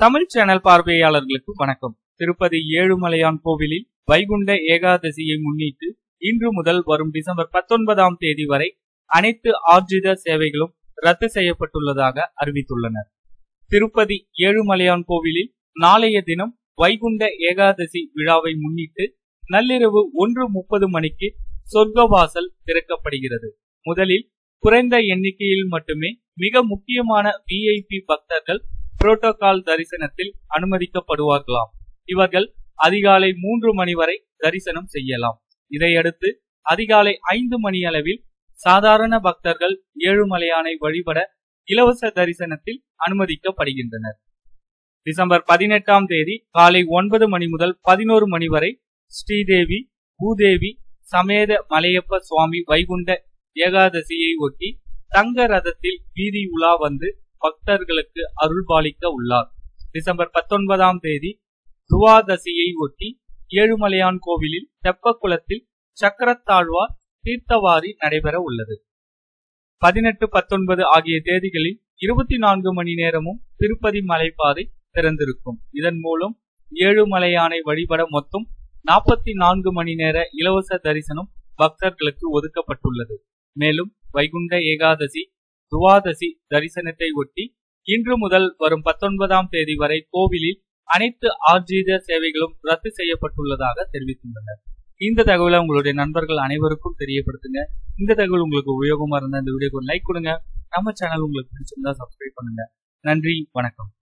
Tamil channel பார்வையாளர்களுக்கு வணக்கம். திருப்பதி ஏழுமலையான் கோவிலில் வைகுண்ட ஏகாதசியை முன்னிட்டு இன்று முதல் வரும் டிசம்பர் பத்தொன்பதாம் தேதி வரை அனைத்து ஆர்ஜித சேவைகளும் ரத்து செய்யப்பட்டுள்ளதாக அறிவித்துள்ளனர். திருப்பதி ஏழுமலையான் கோவிலில் நாளைய தினம் வைகுண்ட ஏகாதசி விழாவை முன்னிட்டு நள்ளிரவு ஒன்று முப்பது மணிக்கு சொர்க்கவாசல் திறக்கப்படுகிறது. முதலில் குறைந்த எண்ணிக்கையில் மட்டுமே மிக முக்கியமான விஐபி பக்தர்கள் புரோட்டோகால் தரிசனத்தில் அனுமதிக்கப்படுவார்களாம். இவர்கள் அதிகாலை மூன்று மணி வரை தரிசனம் செய்யலாம். இதையடுத்து அதிகாலை ஐந்து மணி அளவில் சாதாரண பக்தர்கள் ஏழுமலையானை வழிபட இலவச தரிசனத்தில் அனுமதிக்கப்படுகின்றனர். டிசம்பர் பதினெட்டாம் தேதி காலை ஒன்பது மணி முதல் பதினோரு மணி வரை ஸ்ரீதேவி பூதேவி சமேத மலையப்ப சுவாமி வைகுண்ட ஏகாதசியை ஒட்டி தங்க ரதத்தில் வீதி உலா வந்து பக்தர்களுக்கு அருள்பாலிக்க உள்ளார். டிசம்பர் பத்தொன்பதாம் தேதி துவாதசியை ஒட்டி ஏழுமலையான் கோவிலில் தெப்பக்குளத்தில் சக்கரத்தாழ்வார் தீர்த்தவாரி நடைபெற உள்ளது. பதினெட்டு பத்தொன்பது ஆகிய தேதிகளில் இருபத்தி நான்கு மணி நேரமும் திருப்பதி மலைப்பாதை திறந்திருக்கும். இதன் மூலம் ஏழுமலையானை வழிபட மொத்தம் நாற்பத்தி நான்கு மணி நேர இலவச தரிசனம் பக்தர்களுக்கு ஒதுக்கப்பட்டுள்ளது. மேலும் வைகுண்ட ஏகாதசி துவாதசி தரிசனத்தை ஒட்டி இன்று முதல் வரும் பத்தொன்பதாம் தேதி வரை கோவிலில் அனைத்து ஆர்ஜித சேவைகளும் ரத்து செய்யப்பட்டுள்ளதாக தெரிவித்துள்ளனர் இந்த தகவலை உங்களுடைய நண்பர்கள் அனைவருக்கும் தெரியப்படுத்துங்க. இந்த தகவல் உங்களுக்கு உபயோகமா இருந்தா இந்த வீடியோக்கு லைக் கொடுங்க. நம்ம சேனல் உங்களுக்கு பிடிச்சிருந்தா சப்ஸ்கிரைப் பண்ணுங்க. நன்றி வணக்கம்.